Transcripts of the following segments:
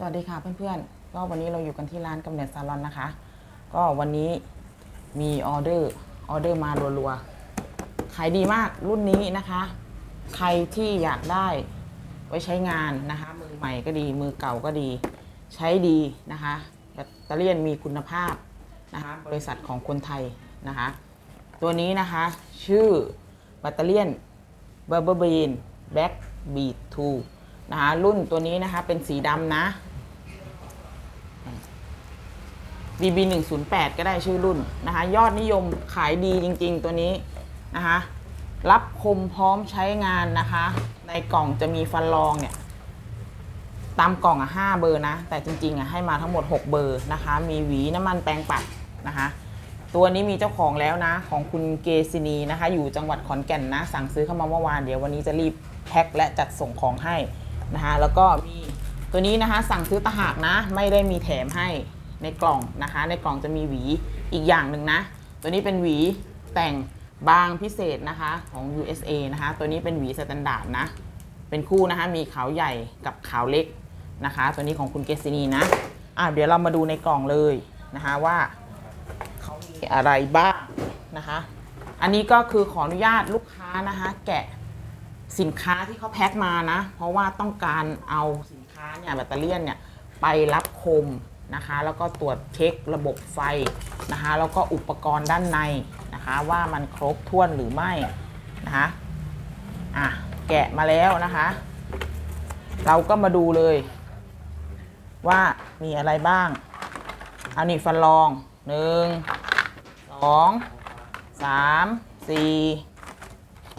สวัสดีค่ะเพื่อนๆ ก็วันนี้เราอยู่กันที่ร้านกำเนิดซาลอนนะคะ ก็วันนี้มีออเดอร์ออเดอร์มารัวๆ ขายดีมากรุ่นนี้นะคะ ใครที่อยากได้ไว้ใช้งานนะคะ มือใหม่ก็ดี มือเก่าก็ดี ใช้ดีนะคะแบตเตอรี่มีคุณภาพนะคะ บริษัทของคนไทยนะคะ ตัวนี้นะคะชื่อแบตเตอรี่ b u r b e r b e a n Black Beat 2นะคะรุ่นตัวนี้นะคะเป็นสีดำนะ BB 1 0 8ก็ได้ชื่อรุ่นนะคะยอดนิยมขายดีจริงๆตัวนี้นะคะรับคมพร้อมใช้งานนะคะ ในกล่องจะมีฟันรองเนี่ยตามกล่องอะ5เบอร์นะ แต่จริงๆอะให้มาทั้งหมด 6 เบอร์นะคะ มีหวีน้ำมันแปรงปัดนะคะ ตัวนี้มีเจ้าของแล้วนะ ของคุณเกซินีนะคะ อยู่จังหวัดขอนแก่นนะ สั่งซื้อเข้ามาเมื่อวานเดี๋ยววันนี้จะรีบแพ็คและจัดส่งของให้นะคะ แล้วก็มีตัวนี้นะคะ สั่งซื้อตะหากนะ ไม่ได้มีแถมให้ ในกล่องนะคะ ในกล่องจะมีหวีอีกอย่างหนึ่งนะ ตัวนี้เป็นหวีแต่งบางพิเศษนะคะของ USA นะคะ ตัวนี้เป็นหวีสแตนดาร์ดนะ เป็นคู่นะคะ มีขาวใหญ่กับขาวเล็กนะคะ ตัวนี้ของคุณเกซินีนะอะเดี๋ยวเรามาดูในกล่องเลยนะคะว่าเขามีอะไรบ้างนะคะ อันนี้ก็คือขออนุญาตลูกค้านะคะ แกะสินค้าที่เขาแพ็คมานะ เพราะว่าต้องการเอาสินค้าเนี่ยแบตเตอรี่เนี่ยไปรับคม นะคะ แล้วก็ตรวจเช็คระบบไฟนะคะ แล้วก็อุปกรณ์ด้านในนะคะ ว่ามันครบถ้วนหรือไม่นะคะอะแกะมาแล้วนะคะ เราก็มาดูเลย ว่ามีอะไรบ้างเอานี่ฟันรองหนึ่งสองสามสี่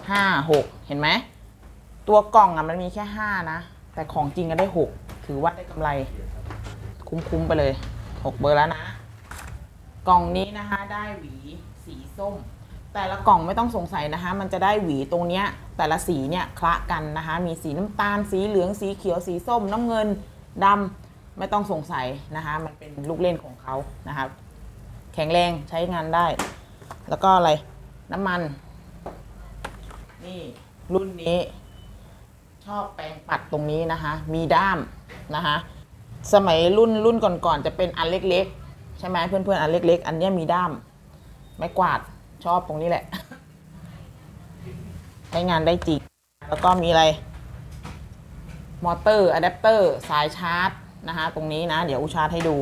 ห้าหกเห็นไหมตัวกล่องอะมันมีแค่ห้านะ แต่ของจริงก็ได้หกถือว่าได้กำไร คุ้มๆไปเลยหกเบอร์แล้วนะ กล่องนี้นะคะได้หวีสีส้ม แต่ละกล่องไม่ต้องสงสัยนะคะ มันจะได้หวีตรงเนี้ยแต่ละสีเนี่ยคละกันนะคะ มีสีน้ำตาลสีเหลืองสีเขียวสีส้ม น้ำเงินดำไม่ต้องสงสัยนะคะ มันเป็นลูกเล่นของเขานะคะแข็งแรงใช้งานได้ แล้วก็อะไรน้ำมัน นี่รุ่นนี้ ชอบแปรงปัดตรงนี้นะคะ มีด้ามนะคะ สมัยรุ่นรุ่นก่อนๆจะเป็นอันเล็กๆ ใช่ไหมเพื่อนๆอันเล็ก ๆ อันเนี้ยมีด้ามไม้กวาดชอบตรงนี้แหละ ใช้งานได้จริงแล้วก็มีอะไร มอเตอร์อะแดปเตอร์สายชาร์จนะคะตรงนี้นะ เดี๋ยวอุชาร์จให้ดู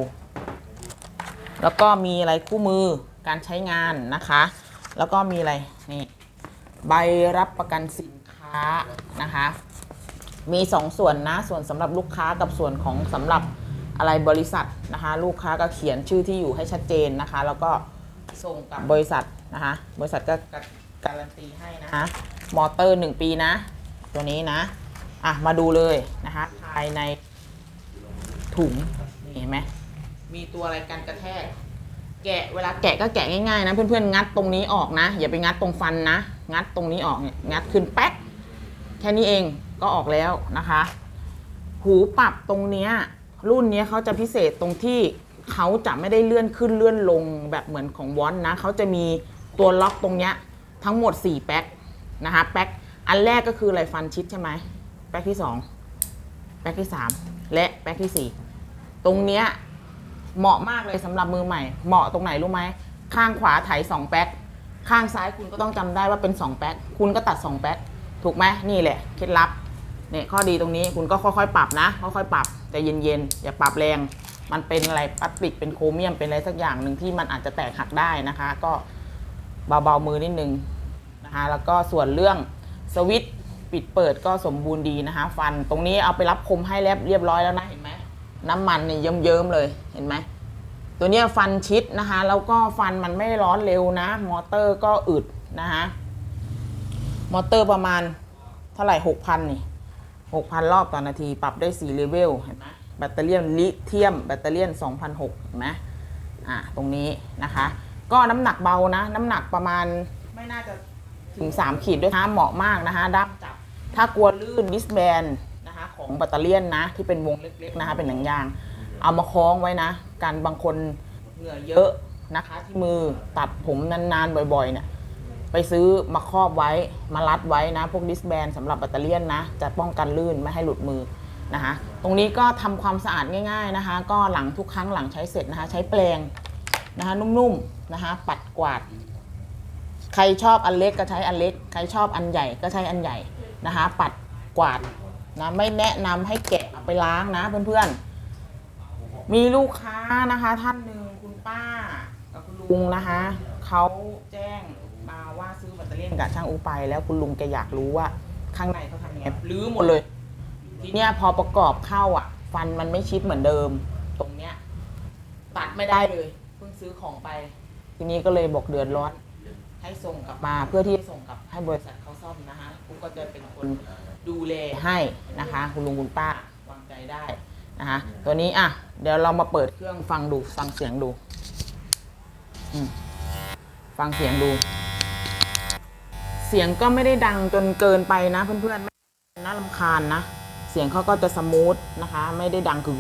แล้วก็มีอะไรคู่มือการใช้งานนะคะ แล้วก็มีอะไรนี่ใบรับประกันสินค้านะคะ มีสองส่วนนะ ส่วนสำหรับลูกค้ากับส่วนของสำหรับอะไรบริษัทนะคะ ลูกค้าก็เขียนชื่อที่อยู่ให้ชัดเจนนะคะ แล้วก็ส่งกับบริษัทนะคะ บริษัทก็การันตีให้นะคะมอเตอร์ 1 ปีนะ ตัวนี้นะอะมาดูเลยนะคะภายในถุงนี่เห็นไหมมีตัวอะไรกันกระแทก แกะเวลาแกะก็แกะง่ายๆนะเพื่อนๆงัดตรงนี้ออกนะ อย่าไปงัดตรงฟันนะ งัดตรงนี้ออกเนี่ยงัดขึ้นแป๊กแค่นี้เอง ก็ออกแล้วนะคะ หูปรับตรงเนี้ยรุ่นเนี้ยเขาจะพิเศษตรงที่เขาจะไม่ได้เลื่อนขึ้นเลื่อนลงแบบเหมือนของวอนนะเขาจะมีตัวล็อกตรงเนี้ยทั้งหมด 4 แป๊กนะคะแป๊กอันแรกก็คืออะไรฟันชิดใช่ไหมแป๊กที่ 2 แป๊กที่ 3 และแป๊กที่ 4 ตรงเนี้ยเหมาะมากเลยสำหรับมือใหม่ เหมาะตรงไหนรู้ไหมข้างขวาไถ2แป๊กข้างซ้ายคุณก็ต้องจำได้ว่าเป็น 2 แป๊กคุณก็ตัด 2 แป๊กถูกไหมนี่แหละเคล็ดลับ เนี่ยข้อดีตรงนี้คุณก็ค่อยๆ ปรับนะค่อยๆปรับแต่เย็นๆอย่าปรับแรง มันเป็นอะไรพลาสติกเป็นโครเมียมเป็นอะไรสักอย่างหนึ่งที่มันอาจจะแตกหักได้นะคะ ก็เบาๆมือนิดนึงนะคะแล้วก็ส่วนเรื่องสวิตปิดเปิดก็สมบูรณ์ดีนะคะ ฟันตรงนี้เอาไปรับคมให้แล้วเรียบร้อยแล้วนะเห็นไหมน้ำมันเนี่ยเยิ้มๆเลยเห็นไหมตัวเนี้ยฟันชิดนะคะ แล้วก็ฟันมันไม่ร้อนเร็วนะ มอเตอร์ก็อึดนะคะมอเตอร์ประมาณเท่าไหร่หกพันนี่ หกพันรอบต่อนาที ปรับได้สี่เลเวลเห็นไหมแบตเตอรี่ลิเทียม แบตเตอรี่สองพันหกเห็นไหมอ่าตรงนี้นะคะ ก็น้ำหนักเบานะ น้ำหนักประมาณไม่น่าจะถึง 3 ขีดด้วยนะเหมาะมากนะคะดับจับ ถ้ากลัวลื่นดิสแบนนะคะของแบตเตอรี่นะ ที่เป็นวงเล็กๆนะคะ เป็นหนังยาง เอามาคล้องไว้นะ การบางคนเหงื่อเยอะนะคะที่มือตัดผมนานๆบ่อยๆเนี่ย ไปซื้อมาครอบไว้มารัดไว้นะ พวกดิสแบนสำหรับแบตเตอรี่ยนนะ จะป้องกันลื่นไม่ให้หลุดมือนะคะตรงนี้ก็ทำความสะอาดง่าย ๆนะคะ ก็หลังทุกครั้งหลังใช้เสร็จนะคะ ใช้แปรงนะคะนุ่มๆนะคะ ปัดกวาด ใครชอบอันเล็กก็ใช้อันเล็ก ใครชอบอันใหญ่ก็ใช้อันใหญ่นะคะ ปัดกวาดนะไม่แนะนำให้แกะเอาไปล้างนะเพื่อนๆ มีลูกค้านะคะ ท่านหนึ่งคุณป้ากับคุณลุงนะคะเขาแจ้ง เตอรี่กับช่างอูไป แล้วคุณลุงแกอยากรู้ว่า ข้างในเขาทำยังไงรื้อหมดเลย ทีเนี้ยพอประกอบเข้าอะ ฟันมันไม่ชิดเหมือนเดิม ตรงเนี้ยตัดไม่ได้เลยเพิ่งซื้อของไป ทีนี้ก็เลยบอกเดือดร้อนให้ส่งกลับมาเพื่อที่จะส่งกลับให้บริษัทเขาซ่อมนะคะกูก็จะเป็นคนดูแลให้นะคะ คุณลุงคุณป้าวางใจได้นะคะตัวนี้อะ เดี๋ยวเรามาเปิดเครื่องฟังดูฟังเสียงดูอืมฟังเสียงดู เสียงก็ไม่ได้ดังจนเกินไปนะเพื่อนๆไม่น่ารำคาญนะ เสียงเขาก็จะสมูทนะคะ ไม่ได้ดังกึก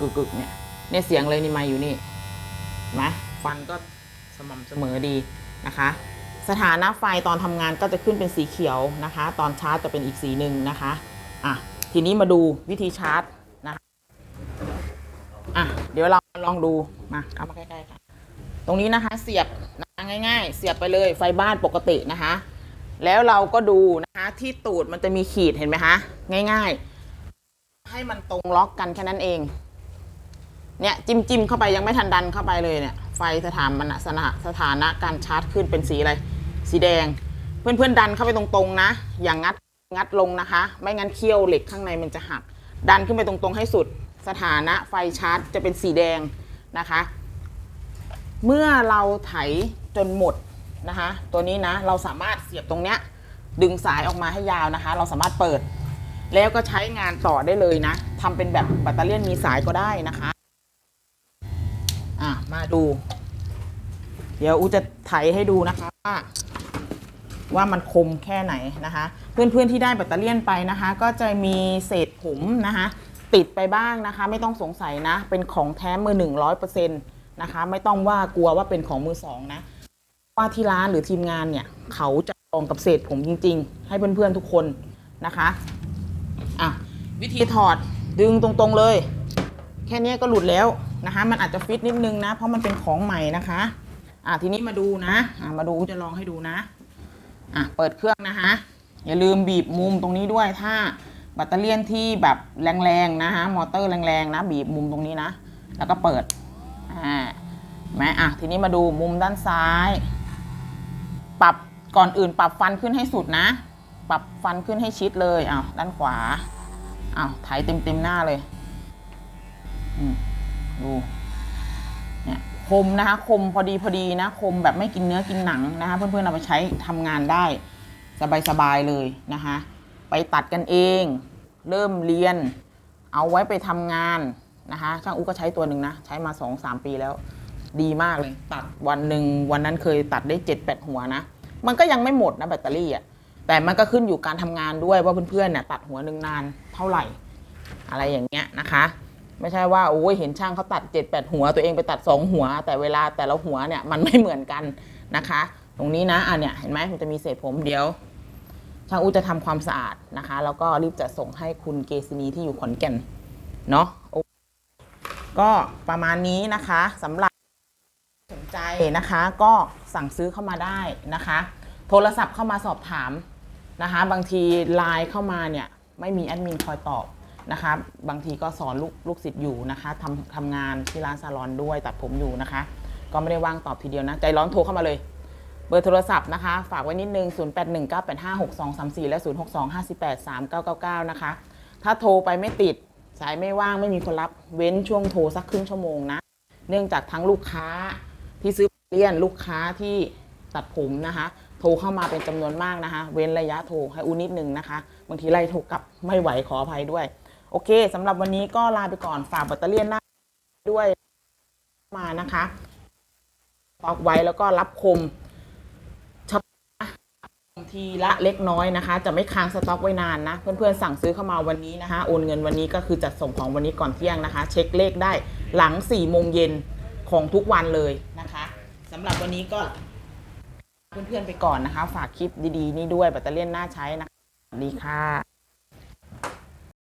กึกกึกเนี่ยเนี่ยเสียงเลยนี่มาอยู่นี่นไหมฟันก็สม่ำเสมอดีนะคะ สถานะไฟตอนทำงานก็จะขึ้นเป็นสีเขียวนะคะ ตอนชาร์จจะเป็นอีกสีหนึ่งนะคะอะทีนี้มาดูวิธีชาร์จนะะอะเดี๋ยวเราลองดูมาเข้ามาใกล้ๆค่ะตรงนี้นะคะเสียบนะง่าย ๆ เสียบไปเลยไฟบ้านปกตินะคะ แล้วเราก็ดูนะคะที่ตูดมันจะมีขีดเห็นไหมคะง่ายๆ ให้มันตรงล็อกกันแค่นั้นเอง เนี่ยจิ้มจิ้มเข้าไปยังไม่ทันดันเข้าไปเลยเนี่ย ไฟสถานมันสถาสถานะการชาร์จขึ้นเป็นสีอะไร สีแดง เพื่อนๆดันเข้าไปตรงๆนะ อย่างงัดงัดลงนะคะ ไม่งั้นเขี้ยวเหล็กข้างในมันจะหัก ดันขึ้นไปตรงๆให้สุด สถานะไฟชาร์จจะเป็นสีแดงนะคะ เมื่อเราไถจนหมด นะคะ ตัวนี้นะเราสามารถเสียบตรงเนี้ยดึงสายออกมาให้ยาวนะคะ เราสามารถเปิด แล้วก็ใช้งานต่อได้เลยนะทำเป็นแบบแบตเตอรี่ยนมีสายก็ได้นะคะอะมาดู เดี๋ยวอูจะไถให้ดูนะคะว่าว่ามันคมแค่ไหนนะคะ เพื่อนๆที่ได้แบตเตอรี่ยนไปนะคะ ก็จะมีเศษผมนะคะ ติดไปบ้างนะคะ ไม่ต้องสงสัยนะ เป็นของแท้มือหนึ่งร้อยเปอร์เซ็นต์นะคะ ไม่ต้องว่ากลัวว่าเป็นของมือสองนะ ว่าที่ร้านหรือทีมงานเนี่ย เขาจะลองกับเศษผมจริง ๆ ให้เพื่อนๆทุกคนนะคะอะวิธีถอดดึงตรงๆเลย แค่เนี้ยก็หลุดแล้วนะคะ มันอาจจะฟิตนิดนึงนะ เพราะมันเป็นของใหม่นะคะอะทีนี้มาดูนะอะมาดูจะลองให้ดูนะอะเปิดเครื่องนะคะอย่าลืมบีบมุมตรงนี้ด้วยถ้าแบตเตอรี่ยนที่แบบแรงๆนะคะมอเตอร์แรงๆนะ บีบมุมตรงนี้นะ แล้วก็เปิดอ่าแม้อะทีนี้มาดูมุมด้านซ้ายปรับ ก่อนอื่นปรับฟันขึ้นให้สุดนะ ปรับฟันขึ้นให้ชิดเลยอ้าวด้านขวาอ้าวไถเต็มเต็มหน้าเลยดูเนี่ยคมนะคะคมพอดีพอดีนะคมแบบไม่กินเนื้อกินหนังนะคะเพื่อนๆเอาไปใช้ทำงานได้ สบายๆเลยนะคะ ไปตัดกันเอง เริ่มเรียน เอาไว้ไปทำงานนะคะช่างอุก็ใช้ตัวหนึ่งนะ ใช้มา 2-3 ปีแล้ว ดีมากเลย ตัดวันหนึ่งวันนั้นเคยตัดได้7จ็ดแปดหัวนะ มันก็ยังไม่หมดนะแบตเตอรี่อะแต่มันก็ขึ้นอยู่การทำงานด้วยว่าเพื่อนๆเนี่ยตัดหัวหนึ่งนานเท่าไหร่ อะไรอย่างเงี้ยนะคะ ไม่ใช่ว่าโอ้ยเห็นช่างเขาตัด7จ็ดแปดหัวตัวเองไปตัด 2 หัว แต่เวลาแต่ละหัวเนี่ยมันไม่เหมือนกันนะคะ ตรงนี้นะอะเนี่ยเห็นไหมมันจะมีเศษผมเดี๋ยวช่างอูจะทำความสะอาดนะคะ แล้วก็รีบจะส่งให้คุณเกษณีที่อยู่ขอนแก่นเนาะก็ประมาณนี้นะคะสำหรับ ใจนะคะ ก็สั่งซื้อเข้ามาได้นะคะ โทรศัพท์เข้ามาสอบถามนะคะ บางทีไลน์เข้ามาเนี่ยไม่มีแอดมินคอยตอบนะคะ บางทีก็สอนลูกลูกศิษย์อยู่นะคะทำทำงานที่ร้านซาลอนด้วยตัดผมอยู่นะคะ ก็ไม่ได้ว่างตอบทีเดียวนะ ใจร้อนโทรเข้ามาเลย เบอร์โทรศัพท์นะคะ ฝากไว้นิดนึง 0819856234 และ 0625883999 นะคะ ถ้าโทรไปไม่ติดสายไม่ว่างไม่มีคนรับเว้นช่วงโทรสักครึ่งชั่วโมงนะ เนื่องจากทั้งลูกค้า ที่ซื้อเรียนลูกค้าที่ตัดผมนะคะ โทรเข้ามาเป็นจำนวนมากนะคะ เว้นระยะโทรให้อูนิดนึงนะคะ บางทีไล่โทรกลับไม่ไหวขออภัยด้วย โอเคสำหรับวันนี้ก็ลาไปก่อนฝากแบตเตอรี่หน้าด้วยมานะคะปอกไว้แล้วก็รับคมเฉพาะทีละเล็กน้อยนะคะ จะไม่ค้างสต็อกไว้นานนะ เพื่อนๆสั่งซื้อเข้ามาวันนี้นะคะ โอนเงินวันนี้ก็คือจัดส่งของวันนี้ก่อนเที่ยงนะคะ เช็คเลขได้หลัง4ี่โมงเย็น ของทุกวันเลยนะคะสำหรับวันนี้ก็เพื่อนๆไปก่อนนะคะ ฝากคลิปดีๆ นี่ด้วยแบตเตอรี่น่าใช้นะคะสวัสดีค่ะ